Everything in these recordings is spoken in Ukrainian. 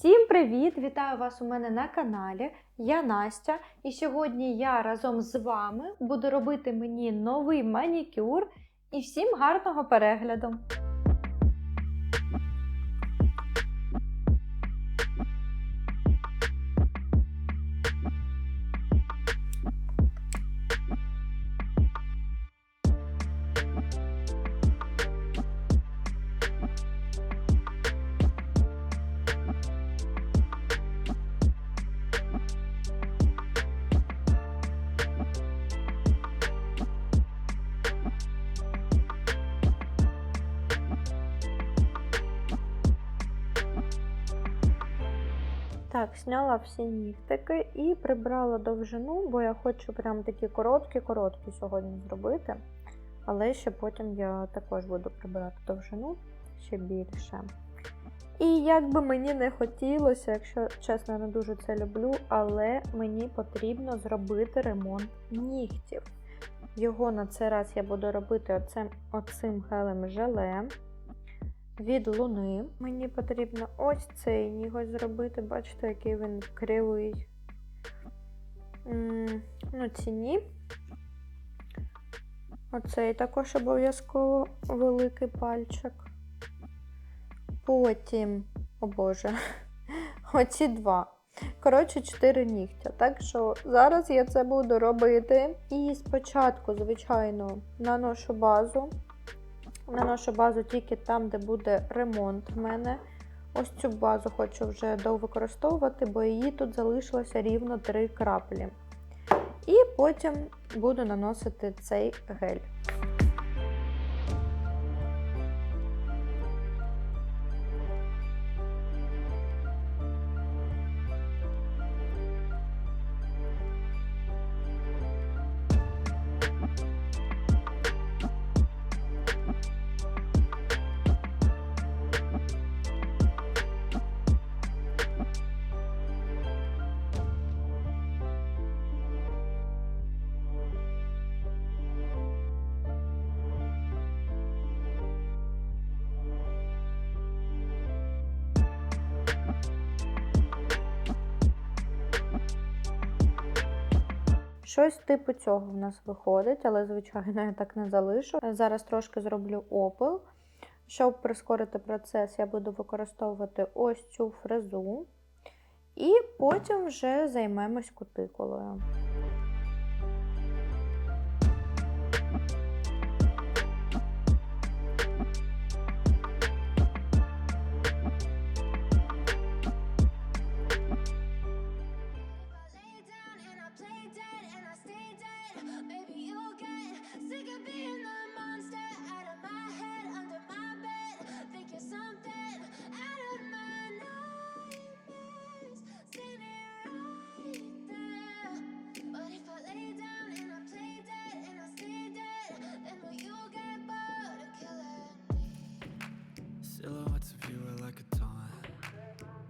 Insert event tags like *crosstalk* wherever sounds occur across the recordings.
Всім привіт! Вітаю вас у мене на каналі. Я Настя, і сьогодні я разом з вами буду робити мені новий манікюр. І всім гарного перегляду! Так, зняла всі нігтики і прибрала довжину, бо я хочу прям такі короткі-короткі сьогодні зробити. Але ще потім я також буду прибирати довжину ще більше. І як би мені не хотілося, якщо чесно, я не дуже це люблю, але мені потрібно зробити ремонт нігтів. Його на цей раз я буду робити оцим, оцим гелем желе від луни. Мені потрібно ось цей ніготь зробити. Бачите, який він кривий. Ну, ціні. Оцей також обов'язково великий пальчик. Потім, о Боже, *laughs* оці два. Коротше, 4 нігтя. Так що зараз я це буду робити. І спочатку, звичайно, наношу базу. Наношу базу тільки там, де буде ремонт в мене. Ось цю базу хочу вже довикористовувати, бо її тут залишилося рівно 3 краплі. І потім буду наносити цей гель. Щось типу цього в нас виходить, але, звичайно, я так не залишу. Зараз трошки зроблю опил. Щоб прискорити процес, я буду використовувати ось цю фрезу. І потім вже займемось кутикулою.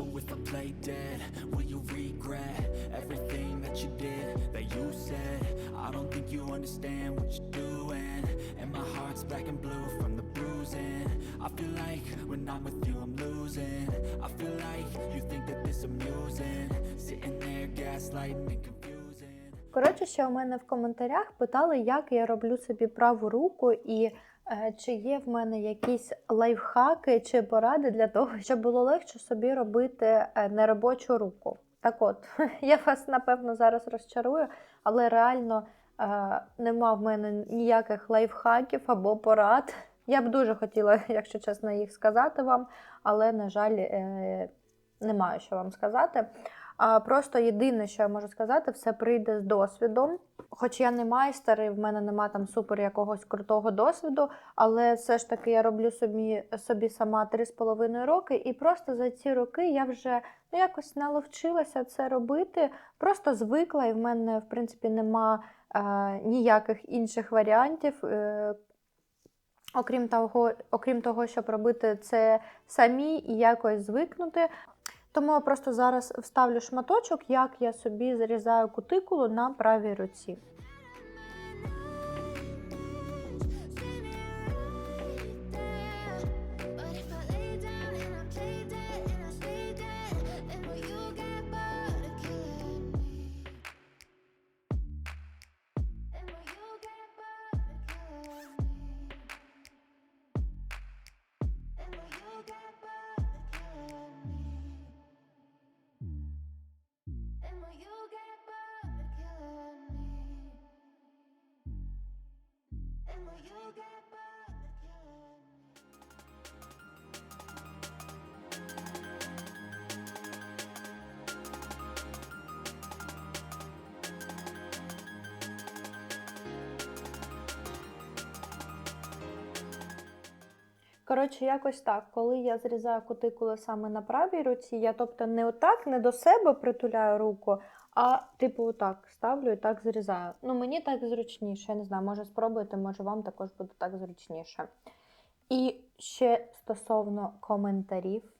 So if I play dead, will you regret everything that you did, that you said? I don't think you understand what you're doing. And my heart's black and blue from the bruising. I feel like when I'm with you, I'm losing. I feel like you think that this amusing. Sitting there gaslighting and confusing. Коротше, ще у мене в коментарях питали, як я роблю собі праву руку і Е, Чи є в мене якісь лайфхаки чи поради для того, щоб було легше собі робити е, неробочу руку? Так от, *laughs* я вас напевно зараз розчарую, але реально е, нема в мене ніяких лайфхаків або порад. Я б дуже хотіла, *laughs* якщо чесно, їх сказати вам, але, на жаль, е, не що вам сказати. А просто єдине, що я можу сказати, все прийде з досвідом. Хоч я не майстер, і в мене нема там супер якогось крутого досвіду, але все ж таки я роблю собі, собі сама 3,5 роки, і просто за ці роки я вже ну, якось наловчилася це робити, просто звикла, і в мене, в принципі, нема е, ніяких інших варіантів. Е, Окрім того, окрім того, щоб робити це самі і якось звикнути. Тому я просто зараз вставлю шматочок, як я собі зарізаю кутикулу на правій руці. Коротше, якось так, коли я зрізаю кутикулу саме на правій руці, я тобто не отак, не до себе притуляю руку, а типу отак ставлю і так зрізаю. Ну, мені так зручніше, я не знаю, може спробуйте, може вам також буде так зручніше. І ще стосовно коментарів.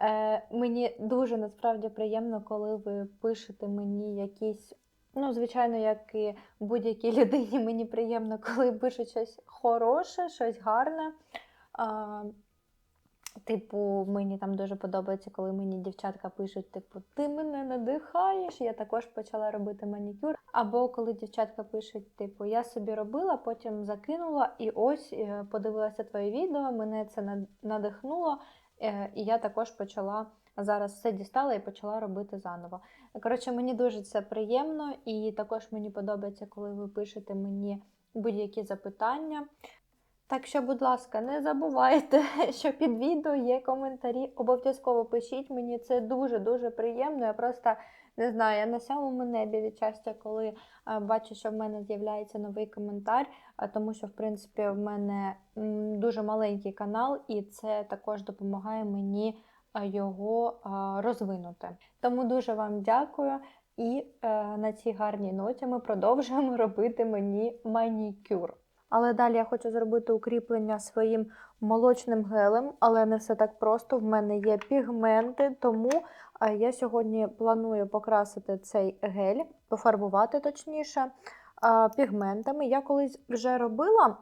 Е, мені дуже насправді приємно, коли ви пишете мені якісь. Ну, звичайно, як і будь-якій *laughs* людині, мені приємно, коли пишуть щось хороше, щось гарне. Типу, мені там дуже подобається, коли мені дівчатка пишуть, типу, ти мене надихаєш. Я також почала робити манікюр. Або коли дівчатка пишуть, типу, я собі робила, потім закинула, і ось е, подивилася твоє відео, мене це надихнуло, е, і я також почала. Зараз все дістала і почала робити заново. Коротше, мені дуже це приємно, і також мені подобається, коли ви пишете мені будь-які запитання. Так що, будь ласка, не забувайте, *laughs* що під відео є коментарі. Обов'язково пишіть мені, це дуже-дуже приємно. Я просто не знаю, я на сьомому небі від щастя, коли е, бачу, що в мене з'являється новий коментар, е, тому що, в принципі, в мене дуже маленький канал, і це також допомагає мені е, його розвинути. Тому дуже вам дякую. І на цій гарній ноті ми продовжуємо *laughs* робити мені манікюр. Але далі я хочу зробити укріплення своїм молочним гелем, але не все так просто. В мене є пігменти, тому е, я сьогодні планую покрасити цей гель, пофарбувати точніше е, пігментами. Я колись вже робила,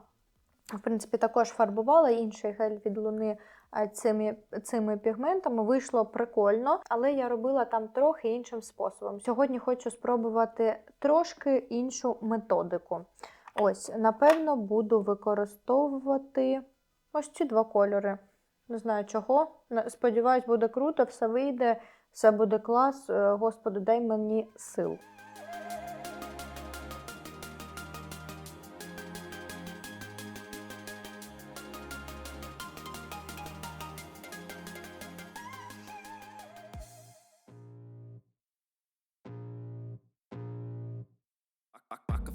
в принципі, також фарбувала інший гель від луни е, цими, цими пігментами. Вийшло прикольно, але я робила там трохи іншим способом. Сьогодні хочу спробувати трошки іншу методику. Ось, напевно, буду використовувати ось ці два кольори. Не знаю чого. Сподіваюсь, буде круто, все вийде, все буде клас. Е, Господи, дай мені сил.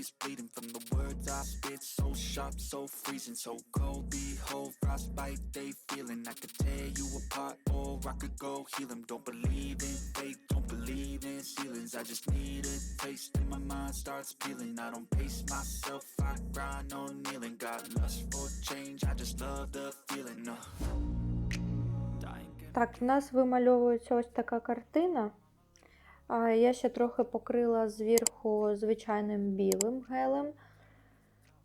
tongue keeps bleeding from the words I spit. So sharp, so freezing, so cold. Behold, frostbite they feeling. I could tear you apart, or I could go heal 'em. Don't believe in fate, don't believe in ceilings. I just need a taste, and my mind starts peeling. I don't pace myself, I grind on kneeling. Got lust for change, I just love the feeling. Uh. I ain't gonna Так, в нас вимальовується ось така картина. Я ще трохи покрила зверху звичайним білим гелем.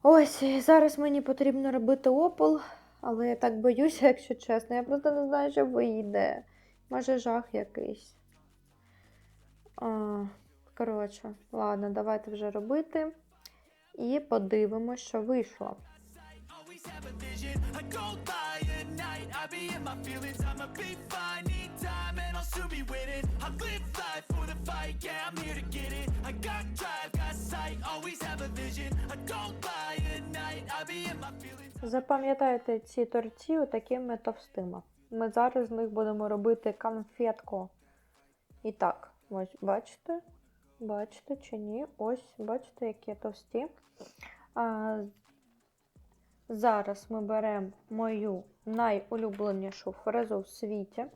Ось, зараз мені потрібно робити опол, але я так боюся, якщо чесно. Я просто не знаю, що вийде. Може, жах якийсь. Коротше, ладно, давайте вже робити. І подивимося, що вийшло. Always have a vision, I don't lie at night. I be in my feelings, I'ma be fine. Fight, yeah, I'm here to get it. I got drive, got sight, always have a vision. I don't lie at night. I be in my feelings. Запам'ятайте ці торці такими товстими. Ми зараз з них будемо робити конфетку. І так, ось бачите? Бачите чи ні? Ось, бачите, які товсті. А, зараз ми беремо мою найулюбленішу фрезу в світі.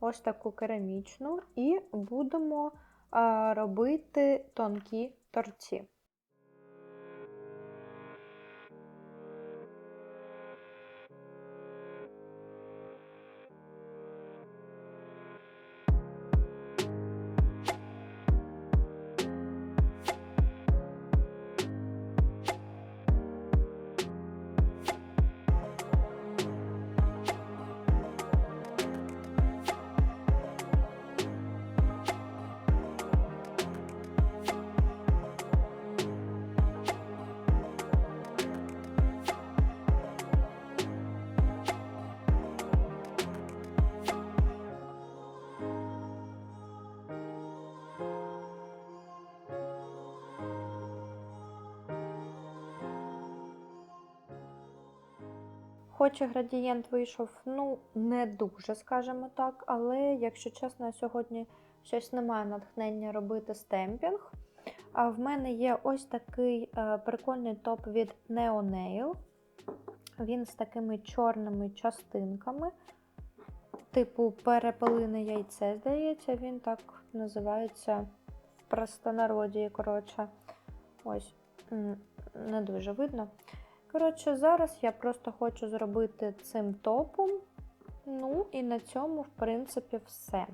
Ось таку керамічну, і будемо робити тонкі торці. Хоч і градієнт вийшов, ну, не дуже, скажімо так, але, якщо чесно, сьогодні щось немає натхнення робити стемпінг. А в мене є ось такий е, прикольний топ від Neo Nail. Він з такими чорними частинками. Типу перепелине яйце, здається, він так називається в простонароді, коротше. Ось, не дуже видно. Коротше, зараз я просто хочу зробити цим топом. Ну і на цьому, в принципі, все.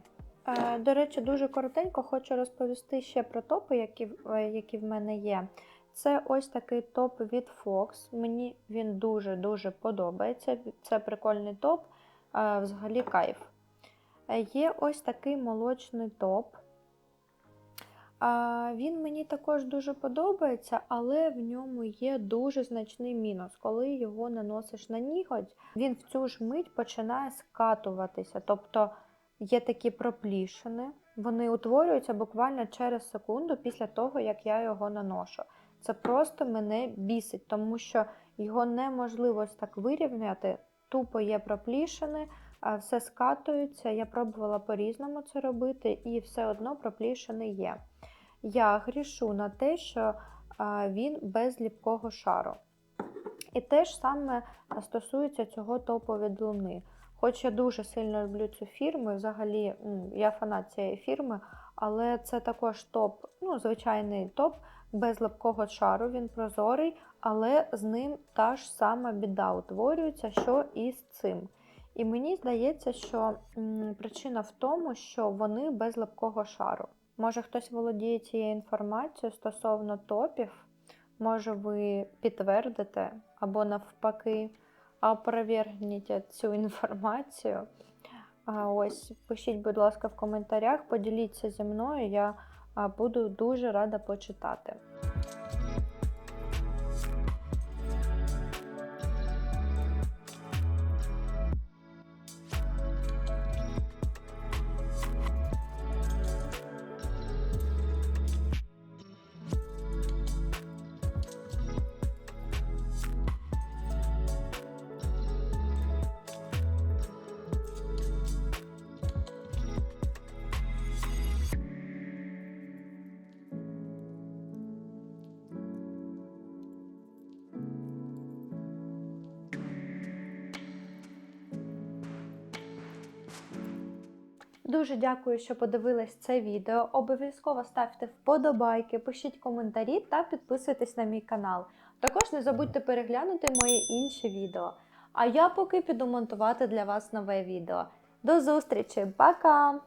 Е, до речі, дуже коротенько хочу розповісти ще про топи, які, е, які в мене є. Це ось такий топ від Fox. Мені він дуже-дуже подобається. Це прикольний топ, е, взагалі кайф. Е, Є ось такий молочний топ. Він мені також дуже подобається, але в ньому є дуже значний мінус. Коли його наносиш на ніготь, він в цю ж мить починає скатуватися. Тобто є такі проплішини, вони утворюються буквально через секунду після того, як я його наношу. Це просто мене бісить, тому що його неможливо так вирівняти. Тупо є проплішини, все скатується. Я пробувала по-різному це робити, і все одно проплішини є. Я грішу на те, що він без ліпкого шару. І те ж саме стосується цього топу від Луни. Хоч я дуже сильно люблю цю фірму, взагалі я фанат цієї фірми, але це також топ, ну, звичайний топ без липкого шару, він прозорий, але з ним та ж сама біда утворюється, що і з цим. І мені здається, що причина в тому, що вони без липкого шару. Може, хтось володіє цією інформацією стосовно топів, може, ви підтвердите або навпаки опровергніть цю інформацію. Ось, пишіть, будь ласка, в коментарях, поділіться зі мною, я буду дуже рада почитати. Дуже дякую, що подивились це відео. Обов'язково ставте вподобайки, пишіть коментарі та підписуйтесь на мій канал. Також не забудьте переглянути мої інші відео. А я поки піду монтувати для вас нове відео. До зустрічі, пока!